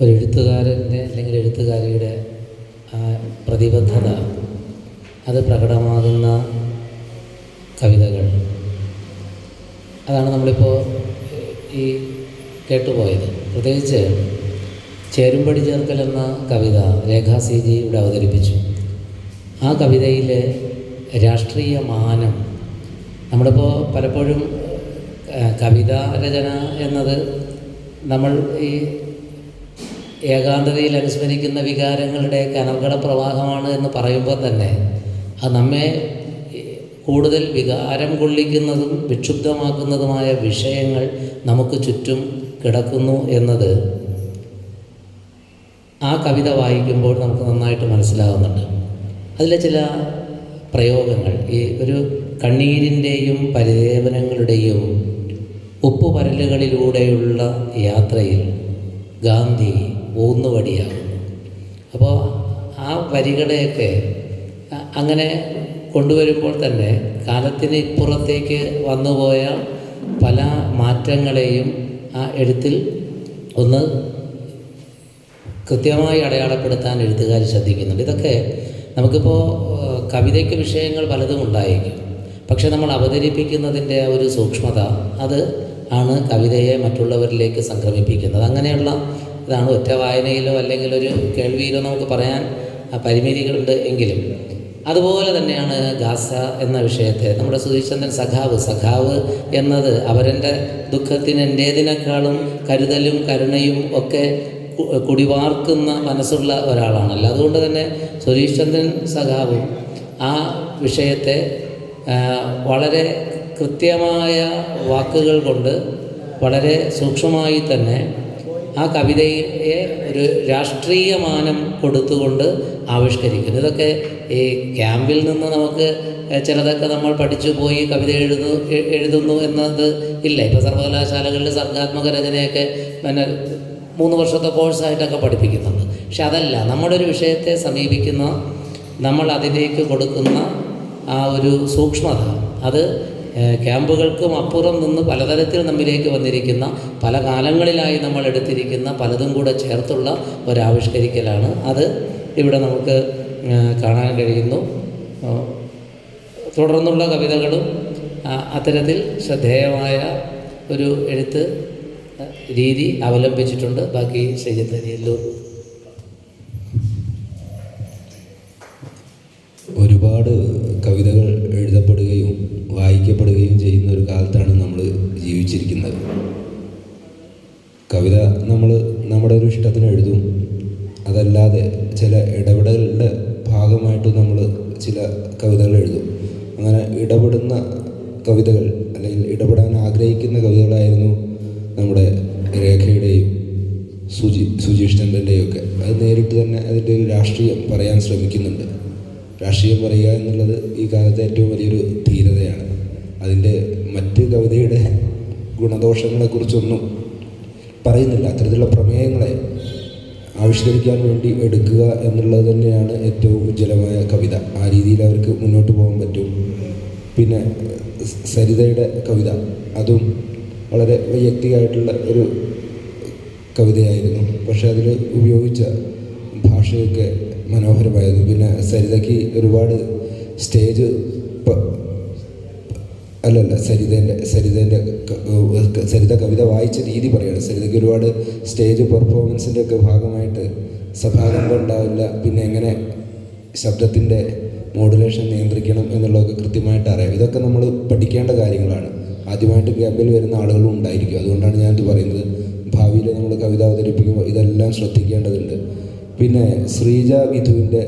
ഒരു എഴുത്തുകാരന്റെ അല്ലെങ്കിൽ എഴുത്തുകാരിയുടെ പ്രതിബദ്ധത അത് പ്രകടമാകുന്ന കവിതകൾ. അതാണ് നമ്മളിപ്പോൾ ഈ കേട്ടുപോയത്. പ്രത്യേകിച്ച് ചേരുംപടി ചേർക്കൽ എന്ന കവിത രേഖാ സി ജി ഇവിടെ അവതരിപ്പിച്ചു. ആ കവിതയിലെ രാഷ്ട്രീയ മാനം നമ്മളിപ്പോൾ പലപ്പോഴും കവിതാ രചന എന്നത് നമ്മൾ ഈ ഏകാന്തതയിൽ അനുസ്മരിക്കുന്ന വികാരങ്ങളുടെ അനർഗള പ്രവാഹമാണ് എന്ന് പറയുമ്പോൾ തന്നെ അത് നമ്മെ കൂടുതൽ വികാരം കൊള്ളിക്കുന്നതും വിക്ഷുബ്ധമാക്കുന്നതുമായ വിഷയങ്ങൾ നമുക്ക് ചുറ്റും കിടക്കുന്നു എന്നത് ആ കവിത വായിക്കുമ്പോൾ നമുക്ക് നന്നായിട്ട് മനസ്സിലാകുന്നുണ്ട് അതിലെ ചില പ്രയോഗങ്ങൾ ഈ ഒരു കണ്ണീരിന്റെയും പരിദേവനങ്ങളുടെയും ഉപ്പുപരലുകളിലൂടെയുള്ള യാത്രയിൽ ഗാന്ധി ഊന്നുവടിയാകുന്നു. അപ്പോൾ ആ വരികളെയൊക്കെ അങ്ങനെ കൊണ്ടുവരുമ്പോൾ തന്നെ കാലത്തിന് ഇപ്പുറത്തേക്ക് വന്നുപോയ പല മാറ്റങ്ങളെയും ആ എഴുത്തിൽ ഒന്ന് കൃത്യമായി അടയാളപ്പെടുത്താൻ എഴുത്തുകാർ ശ്രദ്ധിക്കുന്നുണ്ട്. ഇതൊക്കെ നമുക്കിപ്പോൾ കവിതയ്ക്ക് വിഷയങ്ങൾ പലതും ഉണ്ടായിരിക്കും. പക്ഷെ നമ്മൾ അവതരിപ്പിക്കുന്നതിന്റെ ഒരു സൂക്ഷ്മത അത് ആണ് കവിതയെ മറ്റുള്ളവരിലേക്ക് സംക്രമിപ്പിക്കുന്നത്. അങ്ങനെയുള്ള ഇതാണ് ഒറ്റ വായനയിലോ അല്ലെങ്കിൽ ഒരു കേൾവിയിലോ നമുക്ക് പറയാൻ പരിമിതികളുണ്ട് എങ്കിലും. അതുപോലെ തന്നെയാണ് ഗാസ എന്ന വിഷയത്തെ നമ്മുടെ സുധീഷചന്ദ്രൻ സഖാവ് സഖാവ് എന്നത് അവരെന്റെ ദുഃഖത്തിന് എന്റേതിനേക്കാളും കരുതലും കരുണയും ഒക്കെ കുടിവാർക്കുന്ന മനസ്സുള്ള ഒരാളാണല്ലോ. അതുകൊണ്ട് തന്നെ സുരേഷ് ചന്ദ്രൻ സഖാവും ആ വിഷയത്തെ വളരെ കൃത്യമായ വാക്കുകൾ കൊണ്ട് വളരെ സൂക്ഷ്മമായി തന്നെ ആ കവിതയെ ഒരു രാഷ്ട്രീയ മാനം കൊടുത്തുകൊണ്ട് ആവിഷ്കരിക്കുന്നു. ഇതൊക്കെ ഈ ക്യാമ്പിൽ നിന്ന് നമുക്ക് ചിലതൊക്കെ നമ്മൾ പഠിച്ചു പോയി കവിത എഴുതു എഴുതുന്നു എന്നത് ഇല്ല. ഇപ്പോൾ സർവകലാശാലകളിൽ സർഗാത്മക രചനയൊക്കെ പിന്നെ മൂന്ന് വർഷത്തെ കോഴ്സായിട്ടൊക്കെ പഠിപ്പിക്കുന്നുണ്ട്. പക്ഷെ അതല്ല നമ്മുടെ ഒരു വിഷയത്തെ സമീപിക്കുന്ന നമ്മൾ അതിലേക്ക് കൊടുക്കുന്ന ആ ഒരു സൂക്ഷ്മത. അത് ക്യാമ്പുകൾക്കും അപ്പുറം നിന്ന് പലതരത്തിൽ നമ്മിലേക്ക് വന്നിരിക്കുന്ന പല കാലങ്ങളിലായി നമ്മൾ എടുത്തിരിക്കുന്ന പലതും കൂടെ ചേർത്തുള്ള ഒരാവിഷ്കരിക്കലാണ്. അത് ഇവിടെ നമുക്ക് കാണാൻ കഴിയുന്നു. തുടർന്നുള്ള കവിതകളും അത്തരത്തിൽ ശ്രദ്ധേയമായ ഒരു എഴുത്ത് രീതി അവലംബിച്ചിട്ടുണ്ട്. ബാക്കി ശ്രീജിത്ത് ഒരുപാട് കവിതകൾ എഴുതപ്പെടുകയും വായിക്കപ്പെടുകയും ചെയ്യുന്ന ഒരു കാലത്താണ് നമ്മൾ ജീവിച്ചിരിക്കുന്നത്. കവിത നമ്മൾ നമ്മുടെ ഒരു ഇഷ്ടത്തിന് എഴുതും. അതല്ലാതെ ചില ഇടപെടലുകളുടെ ഭാഗമായിട്ട് നമ്മൾ ചില കവിതകൾ എഴുതും. അങ്ങനെ ഇടപെടുന്ന കവിതകൾ അല്ലെങ്കിൽ ഇടപെടാൻ ആഗ്രഹിക്കുന്ന കവിതകളായിരുന്നു നമ്മുടെ രേഖയുടെയും സുജി സുജീഷ് ചന്ദ്രന്റെയും ഒക്കെ. അത് നേരിട്ട് തന്നെ അതിന്റെ ഒരു രാഷ്ട്രീയം പറയാൻ ശ്രമിക്കുന്നുണ്ട്. രാഷ്ട്രീയം പറയുക എന്നുള്ളത് ഈ കാലത്തെ ഏറ്റവും വലിയൊരു ധീരതയാണ്. അതിന്റെ മറ്റ് കവിതയുടെ ഗുണദോഷങ്ങളെക്കുറിച്ചൊന്നും പറയുന്നില്ല. അത്തരത്തിലുള്ള പ്രമേയങ്ങളെ ആവിഷ്കരിക്കാൻ വേണ്ടി എടുക്കുക എന്നുള്ളത് തന്നെയാണ് ഏറ്റവും ഉജ്ജ്വലമായ കവിത. ആ രീതിയിൽ അവർക്ക് മുന്നോട്ട് പോകാൻ പറ്റും. പിന്നെ സരിതയുടെ കവിത. അതും വളരെ വൈയക്തികമായിട്ടുള്ള ഒരു കവിതയായിരുന്നു. പക്ഷേ അതിൽ ഉപയോഗിച്ച ഭാഷയൊക്കെ മനോഹരമായിരുന്നു. പിന്നെ സരിതയ്ക്ക് ഒരുപാട് സ്റ്റേജ് അല്ലല്ല സരിതേന്റെ സരിതേന്റെ സരിത കവിത വായിച്ച രീതി പറയുകയാണ് സരിതയ്ക്ക് ഒരുപാട് സ്റ്റേജ് പെർഫോമൻസിന്റെ ഒക്കെ ഭാഗമായിട്ട് സഭാകമ്പം ഉണ്ടാവില്ല പിന്നെ എങ്ങനെ ശബ്ദത്തിന്റെ മോഡുലേഷൻ നിയന്ത്രിക്കണം എന്നുള്ളതൊക്കെ കൃത്യമായിട്ട് അറിയാം. ഇതൊക്കെ നമ്മൾ പഠിക്കേണ്ട കാര്യങ്ങളാണ്. ആദ്യമായിട്ട് ക്യാമ്പിൽ വരുന്ന ആളുകളും ഉണ്ടായിരിക്കും. അതുകൊണ്ടാണ് ഞാനിത് പറയുന്നത്. ഭാവിയിൽ നമ്മൾ കവിത അവതരിപ്പിക്കുമ്പോൾ ഇതെല്ലാം ശ്രദ്ധിക്കേണ്ടതുണ്ട്. പിന്നെ ശ്രീജ വിധുവിന്റെ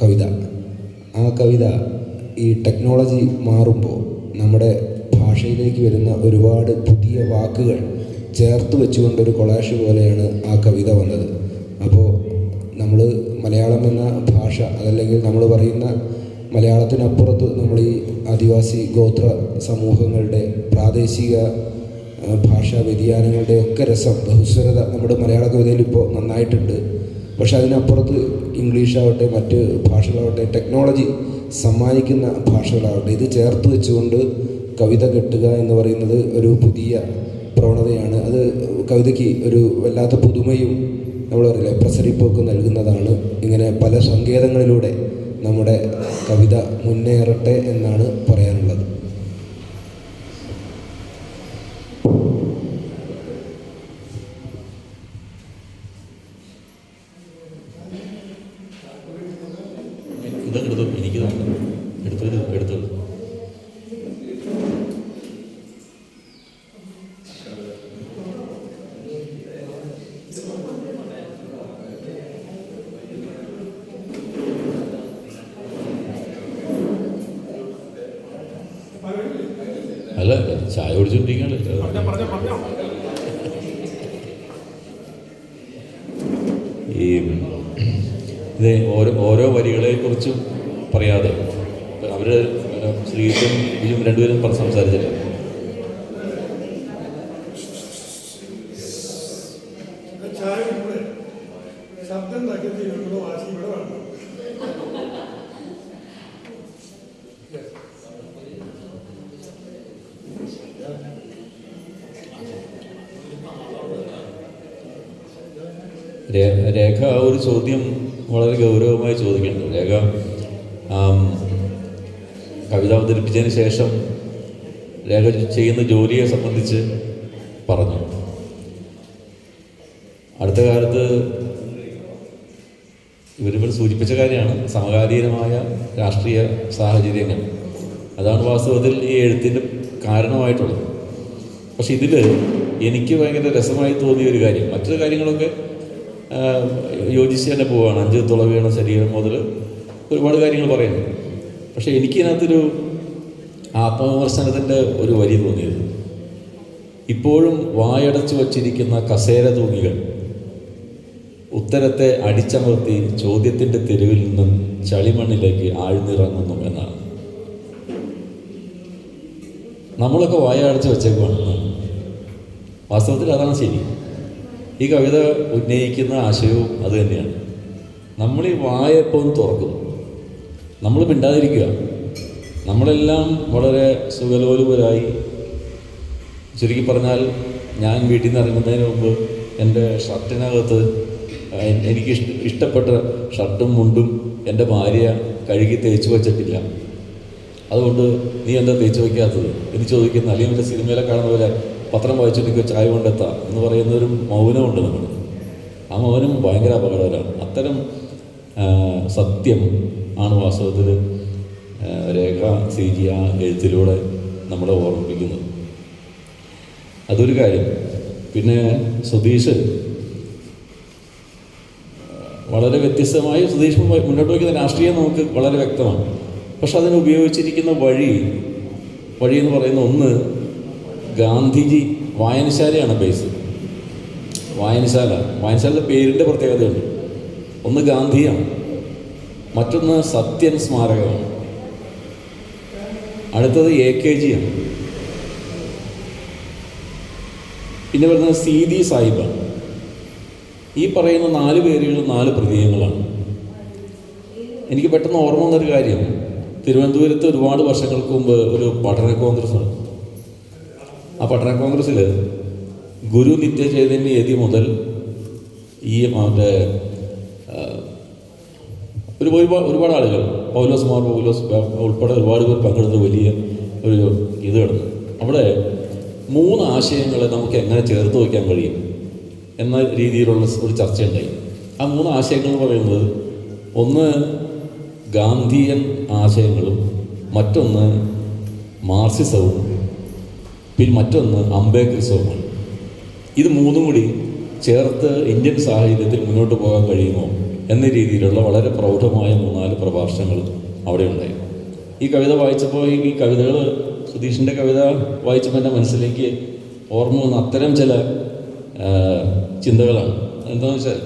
കവിത. ആ കവിത ഈ ടെക്നോളജി മാറുമ്പോൾ നമ്മുടെ ഭാഷയിലേക്ക് വരുന്ന ഒരുപാട് പുതിയ വാക്കുകൾ ചേർത്ത് വെച്ചുകൊണ്ടൊരു കൊളാഷ് പോലെയാണ് ആ കവിത വന്നത്. അപ്പോൾ നമ്മൾ മലയാളം എന്ന ഭാഷ അതല്ലെങ്കിൽ നമ്മൾ പറയുന്ന മലയാളത്തിനപ്പുറത്ത് നമ്മൾ ഈ ആദിവാസി ഗോത്ര സമൂഹങ്ങളുടെ പ്രാദേശിക ഭാഷാ വ്യതിയാനങ്ങളുടെ ഒക്കെ രസം ബഹുസ്വരത നമ്മുടെ മലയാള കവിതയിൽ ഇപ്പോൾ നന്നായിട്ടുണ്ട്. പക്ഷെ അതിനപ്പുറത്ത് ഇംഗ്ലീഷാവട്ടെ മറ്റ് ഭാഷകളാവട്ടെ ടെക്നോളജി സമ്മാനിക്കുന്ന ഭാഷകളാവട്ടെ ഇത് ചേർത്ത് വെച്ചുകൊണ്ട് കവിത കെട്ടുക എന്ന് പറയുന്നത് ഒരു പുതിയ പ്രവണതയാണ്. അത് കവിതയ്ക്ക് ഒരു വല്ലാത്ത പുതുമയും നമ്മൾ പറയില്ലേ പ്രസരിപ്പൊക്കെ നൽകുന്നതാണ്. ഇങ്ങനെ പല സങ്കേതങ്ങളിലൂടെ നമ്മുടെ കവിത മുന്നേറട്ടെ എന്നാണ് പറയാനുള്ളത് എടുത്തു. എനിക്ക് തന്നെ എടുത്തു. എടുത്തു അല്ല ചായ കുടിച്ചോണ്ടിരിക്കണല്ലോ ഈ ഇത് ഓരോ ഓരോ വരികളെ കുറിച്ചും പറയാതെ അവർ ശ്രീജിത്തും ഇതും രണ്ടുപേരും പറഞ്ഞ് സംസാരിച്ചില്ല? ശബ്ദം വാശി ഇവിടെ വേണം. രേഖ ഒരു ചോദ്യം വളരെ ഗൗരവമായി ചോദിക്കേണ്ടത്. രേഖ കവിത അവതരിപ്പിച്ചതിന് ശേഷം രേഖ ചെയ്യുന്ന ജോലിയെ സംബന്ധിച്ച് പറഞ്ഞു. അടുത്ത കാലത്ത് ഇവരിവർ സൂചിപ്പിച്ച കാര്യമാണ്. സമകാലീനമായ രാഷ്ട്രീയ സാഹചര്യങ്ങൾ. അതാണ് വാസ്തവത്തിൽ ഈ എഴുത്തിന്റെ കാരണമായിട്ടുള്ളത്. പക്ഷെ ഇതിൽ എനിക്ക് ഭയങ്കര രസമായി തോന്നിയ ഒരു കാര്യം. മറ്റൊരു കാര്യങ്ങളൊക്കെ യോജിച്ച് തന്നെ പോവുകയാണ് അഞ്ച് തുള വീണ ശരീരം മുതൽ ഒരുപാട് കാര്യങ്ങൾ പറയുന്നു പക്ഷേ എനിക്കതിനകത്തൊരു ആത്മവിമർശനത്തിന്റെ ഒരു വരി തോന്നിയത് ഇപ്പോഴും വായടച്ചു വച്ചിരിക്കുന്ന കസേര തൂങ്ങികൾ ഉത്തരത്തെ അടിച്ചമർത്തി ചോദ്യത്തിന്റെ തെരുവിൽ നിന്നും ചളിമണ്ണിലേക്ക് ആഴ്ന്നിറങ്ങുന്നു എന്നാണ്. നമ്മളൊക്കെ വായ അടച്ചു വെച്ചേക്കുവാണ്. വാസ്തവത്തിൽ അതാണ് ശരി. ഈ കവിത ഉന്നയിക്കുന്ന ആശയവും അത് തന്നെയാണ്. നമ്മൾ ഈ വായപ്പം തുറക്കുന്നു തുറക്കും. നമ്മൾ മിണ്ടാതിരിക്കുക. നമ്മളെല്ലാം വളരെ സുഖലോലുപരായി. ചുരുക്കി പറഞ്ഞാൽ ഞാൻ വീട്ടിൽ നിന്ന് ഇറങ്ങുന്നതിന് മുമ്പ് എന്റെ ഷർട്ടിനകത്ത് എനിക്ക് ഇഷ്ടപ്പെട്ട ഷർട്ടും മുണ്ടും എന്റെ ഭാര്യ കഴുകി തേച്ച് വച്ചിട്ടില്ല. അതുകൊണ്ട് നീ എന്താ തേച്ച് വയ്ക്കാത്തത് എന്ന് ചോദിക്കുന്ന അല്ലെങ്കിൽ സിനിമയിലെ കാണുന്ന പോലെ പത്രം വായിച്ചിട്ട് ചായ കൊണ്ടെത്താം എന്ന് പറയുന്ന ഒരു മൗനമുണ്ട് നമ്മൾ ആ മൗനം ഭയങ്കര അപകടകരമാണ്. അത്തരം സത്യം ആണ് വാസ്തവത്തിൽ രേഖ സി ജി ആ എഴുത്തിലൂടെ നമ്മളെ ഓർമ്മിപ്പിക്കുന്നത്. അതൊരു കാര്യം. പിന്നെ സുധീഷ് വളരെ വ്യത്യസ്തമായി സുധീഷ് മുന്നോട്ട് വയ്ക്കുന്ന രാഷ്ട്രീയം നമുക്ക് വളരെ വ്യക്തമാണ്. പക്ഷെ അതിന് ഉപയോഗിച്ചിരിക്കുന്ന വഴി വഴി എന്ന് പറയുന്ന ഒന്ന് ഗാന്ധിജി വായനശാലയാണ് ബേസ് വായനശാല. വായനശാലയുടെ പേരിന്റെ പ്രത്യേകതയുണ്ട്. ഒന്ന് ഗാന്ധിയാണ്. മറ്റൊന്ന് സത്യൻ സ്മാരകമാണ്. അടുത്തത് എ കെ ജിയാണ് പിന്നെ വരുന്നത് സീതി സാഹിബാണ്. ഈ പറയുന്ന നാല് പേരുകൾ നാല് പ്രതീകങ്ങളാണ്. എനിക്ക് പെട്ടെന്ന് ഓർമ്മ വന്നൊരു കാര്യം തിരുവനന്തപുരത്ത് ഒരുപാട് വർഷങ്ങൾക്ക് മുമ്പ് ഒരു പഠന കോൺഗ്രസ് നടന്നു. ആ പട്ടണ കോൺഗ്രസ്സിൽ ഗുരു നിത്യചൈതന്യ എതി മുതൽ ഈ മറ്റേ ഒരു ഒരുപാട് ഒരുപാട് ആളുകൾ പൗലോസ് മാർ പൗലോസ് ഉൾപ്പെടെ ഒരുപാട് പേർ പങ്കെടുത്ത വലിയ ഒരു ഇത് കിടന്നു. അവിടെ മൂന്ന് ആശയങ്ങളെ നമുക്ക് എങ്ങനെ ചേർത്ത് വയ്ക്കാൻ കഴിയും എന്ന രീതിയിലുള്ള ഒരു ചർച്ചയുണ്ടായി. ആ മൂന്ന് ആശയങ്ങൾ എന്ന് പറയുന്നത് ഒന്ന് ഗാന്ധിയൻ ആശയങ്ങളും മറ്റൊന്ന് മാർസിസവും പിന്നെ മറ്റൊന്ന് അംബേദ്കറിസവുമാണ് ഇത് മൂന്നും കൂടി ചേർത്ത് ഇന്ത്യൻ സാഹചര്യത്തിൽ മുന്നോട്ട് പോകാൻ കഴിയുമോ എന്ന രീതിയിലുള്ള വളരെ പ്രൗഢമായ മൂന്നാൽ പ്രഭാഷണങ്ങൾ അവിടെ ഉണ്ടായി. ഈ കവിത വായിച്ചപ്പോൾ ഈ കവിതകൾ സുധീഷിന്റെ കവിത വായിച്ചപ്പോൾ എന്റെ മനസ്സിലേക്ക് ഓർമ്മ വന്ന അത്തരം ചില ചിന്തകളാണ്. എന്താണെന്ന് വെച്ചാൽ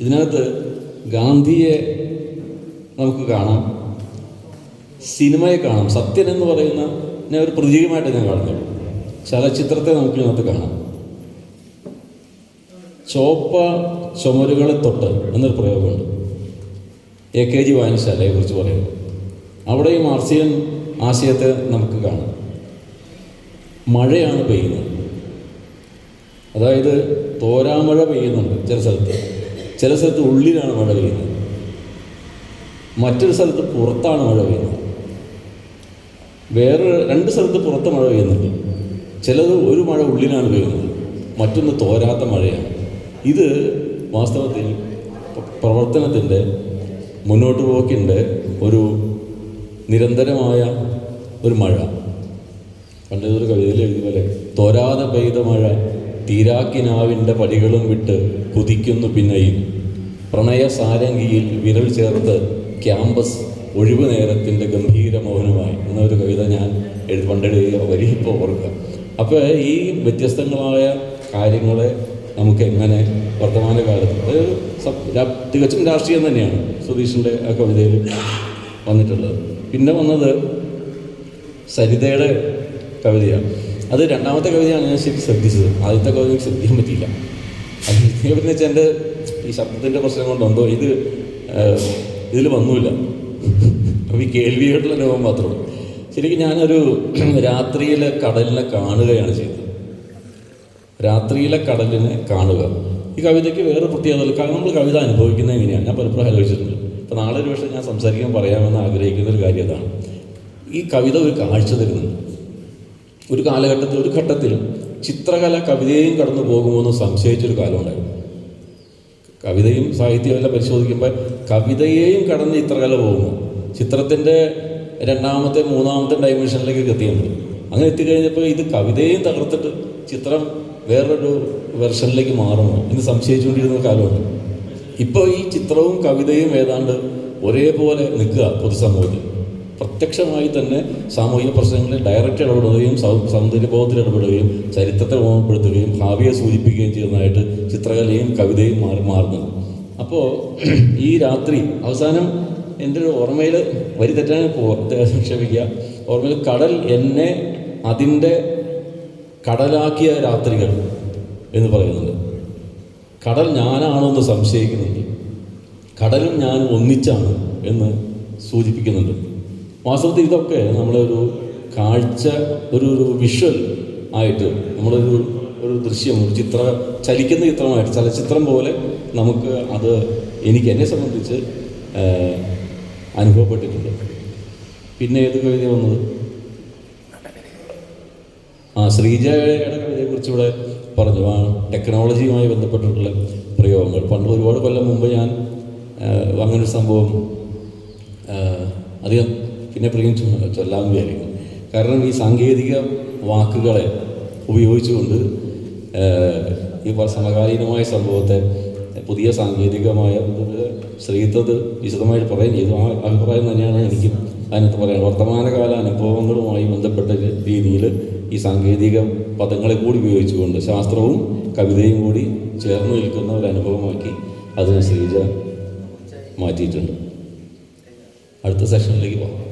ഇതിനകത്ത് ഗാന്ധിയെ നമുക്ക് കാണാം സിനിമയെ കാണാം. സത്യൻ എന്ന് പറയുന്ന ഞാൻ ഒരു പ്രതീകമായിട്ട് ഞാൻ കാണുന്നുള്ളൂ ചലച്ചിത്രത്തെ നമുക്ക് ഇതിനകത്ത് കാണാം. ചോപ്പ ചുമരുകളെ തൊട്ട് എന്നൊരു പ്രയോഗമുണ്ട്. എ കെ ജി വായനശാലയെ കുറിച്ച് പറയുന്നു. അവിടെ ഈ മാർസിയൻ ആശയത്തെ നമുക്ക് കാണാം. മഴയാണ് പെയ്യുന്നത്. അതായത് തോരാമഴ പെയ്യുന്നുണ്ട് ചില സ്ഥലത്ത്. ചില സ്ഥലത്ത് ഉള്ളിലാണ് മഴ പെയ്യുന്നത്. മറ്റൊരു സ്ഥലത്ത് പുറത്താണ് മഴ പെയ്യുന്നത്. വേറെ രണ്ട് സ്ഥലത്ത് പുറത്ത് മഴ പെയ്യുന്നുണ്ട്. ചിലത് ഒരു മഴ ഉള്ളിലാണ് പെയ്യുന്നത്. മറ്റൊന്ന് തോരാത്ത മഴയാണ്. ഇത് വാസ്തവത്തിൽ പ്ര- പ്രവർത്തനത്തിന്റെ മുന്നോട്ട് പോക്കിന്റെ ഒരു നിരന്തരമായ ഒരു മഴ. പണ്ട് ഒരു കവിതയിൽ എഴുതി പോലെ തോരാതെ പെയ്ത മഴ തീരാക്കിനാവിന്റെ പടികളും വിട്ട് കുതിക്കുന്നു പിന്നെയും. പ്രണയ സാരംഗിയിൽ വിരൽ ചേർത്ത് ക്യാമ്പസ് ഒഴിവു നേരത്തിന്റെ ഗംഭീര മൗനമായി എന്നൊരു കവിത ഞാൻ എഴുതി പണ്ടെഴുതിയ വരി ഓർക്കുക അപ്പോൾ ഈ വ്യത്യസ്തങ്ങളായ കാര്യങ്ങളെ നമുക്ക് എങ്ങനെ വർത്തമാനകാലത്ത് തികച്ചും രാഷ്ട്രീയം തന്നെയാണ് സുധീഷിന്റെ ആ കവിതയിൽ വന്നിട്ടുള്ളത്. പിന്നെ വന്നത് സരിതയുടെ കവിതയാണ്. അത് രണ്ടാമത്തെ കവിതയാണ് ഞാൻ ശരി ശ്രദ്ധിച്ചത്. ആദ്യത്തെ കവിത എനിക്ക് ശ്രദ്ധിക്കാൻ പറ്റിയില്ല. അത് എന്ന് വെച്ചാൽ എന്റെ ഈ ശബ്ദത്തിന്റെ പ്രശ്നം കൊണ്ടുണ്ടോ? ഇത് ഇതിൽ വന്നില്ല. അപ്പോൾ ഈ കേൾവിയായിട്ടുള്ള അനുഭവം മാത്രമാണ് ശരിക്കും ഞാനൊരു രാത്രിയിലെ കടലിനെ കാണുകയാണ് ചെയ്തത്. രാത്രിയിലെ കടലിനെ കാണുക. ഈ കവിതയ്ക്ക് വേറെ പ്രത്യേകത കാരണം നമ്മൾ കവിത അനുഭവിക്കുന്നത് എങ്ങനെയാണ്? ഞാൻ പലപ്പോഴും ആലോചിച്ചിട്ടുണ്ട്. അപ്പോൾ നാളെ ഒരു പക്ഷേ ഞാൻ സംസാരിക്കാൻ പറയാമെന്ന് ആഗ്രഹിക്കുന്ന ഒരു കാര്യം അതാണ്. ഈ കവിത ഒരു കാഴ്ച തരുന്നുണ്ട് ഒരു കാലഘട്ടത്തിൽ ഒരു ഘട്ടത്തിൽ ചിത്രകല കവിതയെയും കടന്നു പോകുമെന്ന് സംശയിച്ചൊരു കാലമുണ്ടായിരുന്നു. കവിതയും സാഹിത്യവും എല്ലാം പരിശോധിക്കുമ്പോൾ കവിതയെയും കടന്ന് ചിത്രകല പോകുന്നു. ചിത്രത്തിന്റെ രണ്ടാമത്തെ മൂന്നാമത്തെ ഡൈമെൻഷനിലേക്ക് എത്തിയുണ്ട് അങ്ങനെ എത്തിക്കഴിഞ്ഞപ്പോൾ ഇത് കവിതയെയും തകർത്തിട്ട് ചിത്രം വേറൊരു വെർഷനിലേക്ക് മാറുന്നു എന്ന് സംശയിച്ചുകൊണ്ടിരുന്ന കാലമുണ്ട്. ഇപ്പോൾ ഈ ചിത്രവും കവിതയും ഏതാണ്ട് ഒരേപോലെ നിൽക്കുക പൊതുസമൂഹത്തിൽ. പ്രത്യക്ഷമായി തന്നെ സാമൂഹിക പ്രശ്നങ്ങളിൽ ഡയറക്റ്റ് ഇടപെടുകയും സൗന്ദര്യബോധത്തിൽ ഇടപെടുകയും ചരിത്രത്തെ ഓർമ്മപ്പെടുത്തുകയും ഭാവിയെ സൂചിപ്പിക്കുകയും ചെയ്യുന്നതായിട്ട് ചിത്രകലയും കവിതയും മാറി മാറുന്നത് അപ്പോൾ ഈ രാത്രി അവസാനം എന്റെ ഒരു ഓർമ്മയിൽ വരി തെറ്റാൻ പോവാം. ക്ഷമിക്കുക. ഓർമ്മയിൽ കടൽ എന്നെ അതിന്റെ കടലാക്കിയ രാത്രികൾ എന്ന് പറയുന്നുണ്ട്. കടൽ ഞാനാണോ എന്ന് സംശയിക്കുന്നുണ്ട്. കടലും ഞാൻ ഒന്നിച്ചാണ് എന്ന് സൂചിപ്പിക്കുന്നുണ്ട്. വാസ്തവത്തിൽ ഇതൊക്കെ നമ്മളൊരു കാഴ്ച ഒരു ഒരു വിഷ്വൽ ആയിട്ട് നമ്മളൊരു ഒരു ദൃശ്യം ഒരു ചിത്ര ചലിക്കുന്ന ചിത്രമായിട്ട് ചലച്ചിത്രം പോലെ നമുക്ക് അത് എനിക്ക് എന്നെ സംബന്ധിച്ച് അനുഭവപ്പെട്ടിട്ടുണ്ട്. പിന്നെ ഏത് കവിത വന്നത്? ആ ശ്രീജയുടെ കവിതയെക്കുറിച്ച് ഇവിടെ പറഞ്ഞു. ആ ടെക്നോളജിയുമായി ബന്ധപ്പെട്ടിട്ടുള്ള പ്രയോഗങ്ങൾ. പണ്ട് ഒരുപാട് കൊല്ലം മുമ്പ് ഞാൻ അങ്ങനൊരു സംഭവം അധികം പിന്നെ പ്രിയം ചൊല്ലാൻ വിചാരിക്കും കാരണം ഈ സാങ്കേതിക വാക്കുകളെ ഉപയോഗിച്ചുകൊണ്ട് ഈ സമകാലീനമായ സംഭവത്തെ പുതിയ സാങ്കേതികമായ സ്ത്രീത്വത് വിശദമായിട്ട് പറയുകയും ചെയ്തു ആ അഭിപ്രായം തന്നെയാണ് എനിക്കും അതിനകത്ത് പറയാൻ വർത്തമാനകാല അനുഭവങ്ങളുമായി ബന്ധപ്പെട്ട രീതിയിൽ ഈ സാങ്കേതിക പദങ്ങളെ കൂടി ഉപയോഗിച്ചുകൊണ്ട് ശാസ്ത്രവും കവിതയും കൂടി ചേർന്ന് നിൽക്കുന്ന ഒരു അനുഭവമാക്കി അതിനെ ശ്രീജ മാറ്റിയിട്ടുണ്ട്. അടുത്ത സെഷനിലേക്ക് പോകാം.